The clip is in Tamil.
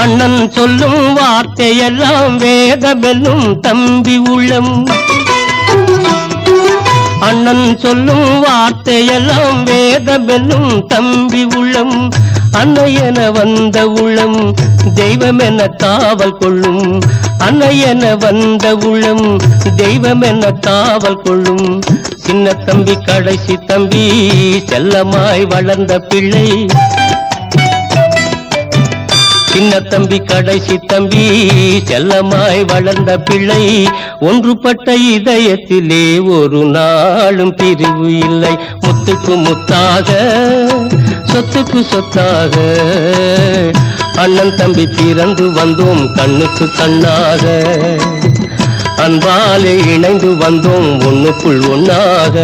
அண்ணன் சொல்லும் வார்த்தையெல்லாம் வேத வெல்லும் தம்பி உள்ளம். அண்ணன் சொல்லும் வார்த்தையெல்லாம் வேத வெல்லும் தம்பி உள்ளம். அன்னையென வந்த உள்ளம் தெய்வம் என காவல் கொள்ளும். அன்னையென வந்த உள்ளம் தெய்வம் என காவல் கொள்ளும். சின்ன தம்பி கடைசி தம்பி செல்லமாய் வளர்ந்த பிள்ளை. சின்ன தம்பி கடைசி தம்பி செல்லமாய் வளர்ந்த பிள்ளை. ஒன்றுபட்ட இதயத்திலே ஒரு நாளும் பிரிவு இல்லை. முத்துக்கு முத்தாக சொத்துக்கு சொத்தாக. அண்ணன் தம்பி பிறந்து வந்தோம் கண்ணுக்கு கண்ணாக. அன்பாலே இணைந்து வந்தோம் ஒன்றுக்குள் ஒன்றாக